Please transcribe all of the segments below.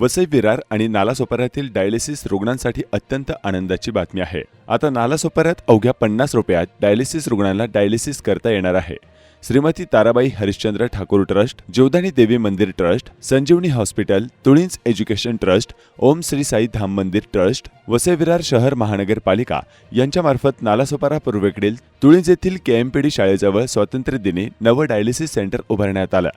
वसई विरार आणि नालासोपाऱ्यातील डायलिसिस रुग्णांसाठी अत्यंत आनंदाची बातमी आहे. आता नालासोपाऱ्यात अवघ्या पन्नास रुपयात डायलिसिस रुग्णांना डायलिसिस करता येणार आहे. Shrimati Tarabai Harishchandra Thakur trust Jivdani Devi Mandir trust Sanjeevani hospital Tulinj education trust Om Shri Sai Dham Mandir trust वसे विरार शहर महानगरपालिका यांच्यामार्फत नालासोपारा पूर्वेकडील तुळींज येथील केएमपीडी शाळेजवळ स्वातंत्र्य दिनी नवं डायलिसिस सेंटर उभारण्यात आलं.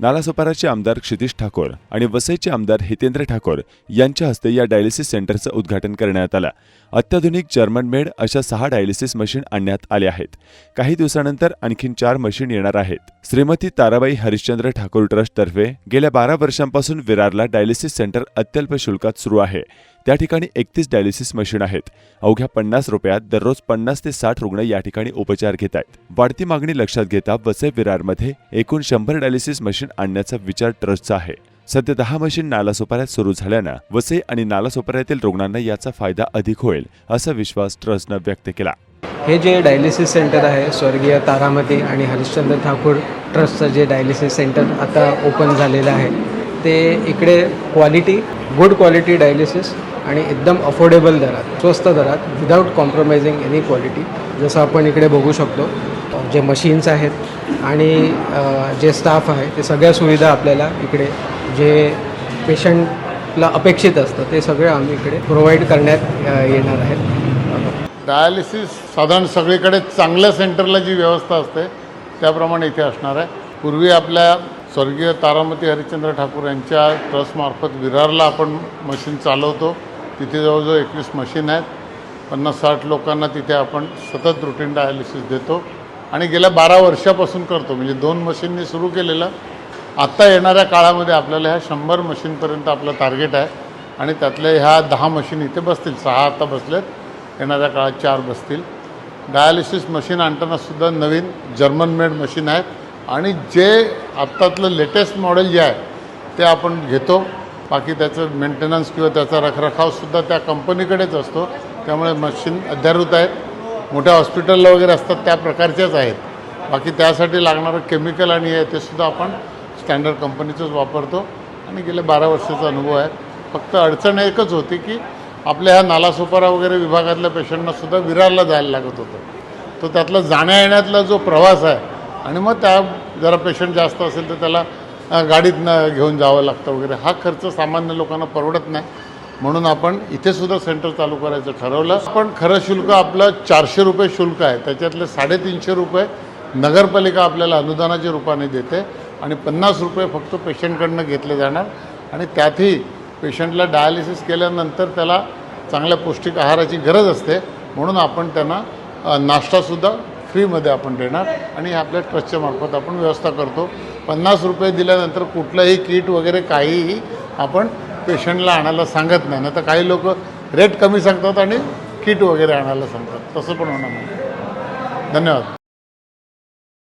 नालासोपाराचे आमदार क्षितिश ठाकूर आणि वसईचे आमदार हितेंद्र ठाकूर यांच्या हस्ते या डायलिसिस सेंटरचं उद्घाटन करण्यात आलं. अत्याधुनिक जर्मन मेड अशा सहा डायलिसिस मशीन आणण्यात आल्या आहेत. काही दिवसानंतर आणखी चार मशीन येणार आहेत. श्रीमती ताराबाई हरिश्चंद्र ठाकूर ट्रस्टतर्फे गेल्या बारा वर्षांपासून विरारला डायलिसिस सेंटर अत्यल्प शुल्कात सुरू आहे. त्या ठिकाणी एकतीस डायलिसिस मशीन आहेत. अवघ्या पन्नास रुपयात दररोज पन्नास ते साठ रुग्ण या ठिकाणी उपचार घेत आहेत. वाढती मागणी लक्षात घेता वसई विरारमध्ये एकूण शंभर डायलिसिस मशीन आणण्याचा विचार ट्रस्टचा आहे. सध्या दहा मशीन नालासोपाऱ्यात सुरू झाल्यानं वसई आणि नालासोपाऱ्यातील रुग्णांना याचा फायदा अधिक होईल असा विश्वास ट्रस्टनं व्यक्त केला. हे जे डायलिसिस सेंटर आहे स्वर्गीय तारामती आणि हरिश्चंद्र ठाकूर ट्रस्टचं जे डायलिसिस सेंटर आता ओपन झालेलं आहे ते इकडे क्वालिटी गुड क्वालिटी डायलिसिस आणि एकदम अफोर्डेबल दरात स्वस्त दरात विदाऊट कॉम्प्रोमाइजिंग एनी क्वालिटी जसं आपण इकडे बघू शकतो. जे मशीन्स आहेत आणि जे स्टाफ आहे ते सगळ्या सुविधा आपल्याला इकडे जे पेशंटला अपेक्षित असतं ते सगळं आम्ही इकडे प्रोव्हाइड करण्यात येणार आहेत. डायालिसिस साधारण सगळीकडे चांगल्या सेंटरला जी व्यवस्था असते त्याप्रमाणे इथे असणार आहे. पूर्वी आपल्या स्वर्गीय तारामती हरिश्चंद्र ठाकूर यांच्या ट्रस्टमार्फत विरारला आपण मशीन चालवतो. तिथे जवळजवळ एकवीस मशीन आहेत. पन्नास साठ लोकांना तिथे आपण सतत रुटीन डायालिसिस देतो. आणि गेल्या बारा वर्षापासून करतो. म्हणजे दोन मशीननी सुरू केलेलं. आत्ता येणाऱ्या काळामध्ये आपल्याला ह्या शंभर मशीनपर्यंत आपलं टार्गेट आहे. आणि त्यातल्या ह्या दहा मशीन इथे बसतील. सहा आता बसलेत. येणाऱ्या काळात चार बसतील. डायालिसिस मशीन आणतानासुद्धा नवीन जर्मन मेड मशीन आहेत. आणि जे आत्तातलं लेटेस्ट मॉडेल जे आहे ते आपण घेतो. बाकी त्याचं मेंटेनन्स किंवा त्याचा रखरखावसुद्धा त्या कंपनीकडेच असतो. त्यामुळे मशीन अध्यारूत आहेत. मोठ्या हॉस्पिटलला वगैरे असतात त्या प्रकारच्याच आहेत. बाकी त्यासाठी लागणारं केमिकल आणि हे ते सुद्धा आपण स्टँडर्ड कंपनीचंच वापरतो. आणि गेल्या बारा वर्षाचा अनुभव आहे. फक्त अडचण एकच होती की आपल्या ह्या नालासोपारा वगैरे विभागातल्या पेशंटना सुद्धा विरारला जायला लागत होतं. तो त्यातला जाण्या येण्यातला जो प्रवास आहे आणि मग त्या जरा पेशंट जास्त असेल तर त्याला गाडीतनं घेऊन जावं लागतं वगैरे. हा खर्च सामान्य लोकांना परवडत नाही. म्हणून आपण इथे सुद्धा सेंटर चालू करायचं ठरवलं. पण खरं शुल्क आपलं चारशे रुपये शुल्क आहे. त्याच्यातले साडेतीनशे रुपये नगरपालिका आपल्याला अनुदानाच्या रूपाने देते आणि पन्नास रुपये फक्त पेशंटकडनं घेतले जाणार. आणि त्यातही पेशंटला डायालिसिस केल्यानंतर त्याला चांगल्या पौष्टिक आहाराची गरज असते. म्हणून आपण त्यांना नाश्तासुद्धा फ्रीमध्ये आपण देणार आणि हे आपल्या ट्रस्टच्या मार्फत आपण व्यवस्था करतो. पन्नास रुपये दिल्यानंतर कुठलंही किट वगैरे काहीही आपण पेशंटला आणायला सांगत नाही. नाही तर काही लोक रेट कमी सांगतात आणि किट वगैरे आणायला सांगतात. तसं पण होणार नाही. धन्यवाद.